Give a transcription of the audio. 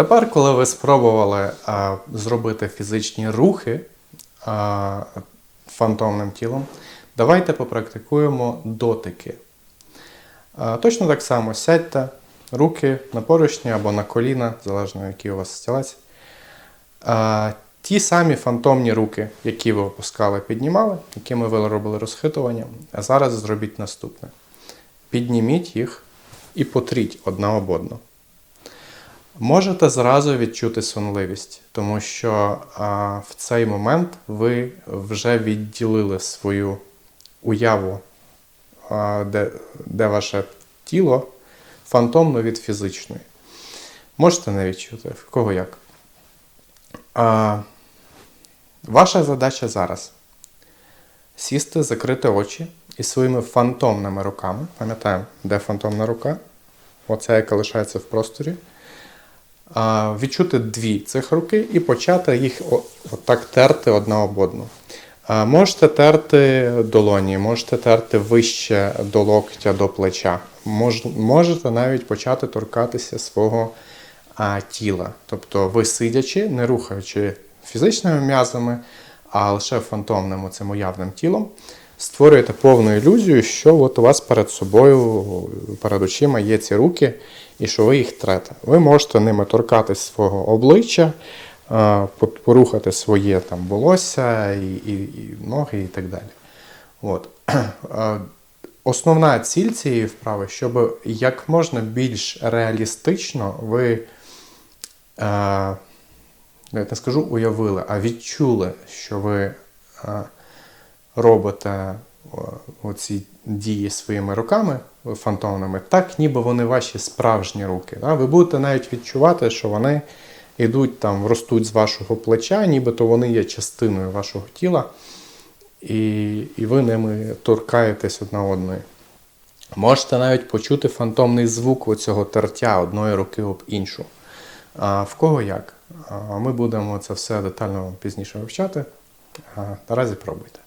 Тепер, коли ви спробували а, зробити фізичні рухи а, фантомним тілом, давайте попрактикуємо дотики. А, точно так само сядьте, руки на поручні або на коліна, залежно який у вас стілець. А, ті самі фантомні руки, які ви опускали, піднімали, якими ви робили розхитування, а зараз зробіть наступне. Підніміть їх і потріть одна об одну. Можете зразу відчути сонливість, тому що а, в цей момент ви вже відділили свою уяву, а, де, де ваше тіло фантомно від фізичної. Можете не відчути, в кого як. А, ваша задача зараз сісти, закрити очі і своїми фантомними руками, пам'ятаємо, де фантомна рука, оця, яка лишається в просторі, відчути дві цих руки і почати їх отак терти одна об одну. Можете терти долоні, можете терти вище до локтя, до плеча. Мож, можете навіть почати торкатися свого а, тіла. Тобто ви сидячи, не рухаючи фізичними м'язами, а лише фантомним цим уявним тілом, створюєте повну ілюзію, що от у вас перед собою, перед очима є ці руки, і що ви їх трете. Ви можете ними торкатись свого обличчя, порухати своє там волосся і, і, і ноги і так далі. От. Основна ціль цієї вправи, щоб як можна більш реалістично ви, е, не скажу уявили, а відчули, що ви робите оці дії своїми руками фантомними, так ніби вони ваші справжні руки. Да? Ви будете навіть відчувати, що вони йдуть там, ростуть з вашого плеча, нібито вони є частиною вашого тіла, і, і ви ними торкаєтесь одна одної. Можете навіть почути фантомний звук оцього тертя одної руки об іншу. А в кого як? Ми будемо це все детально пізніше вивчати. Наразі пробуйте.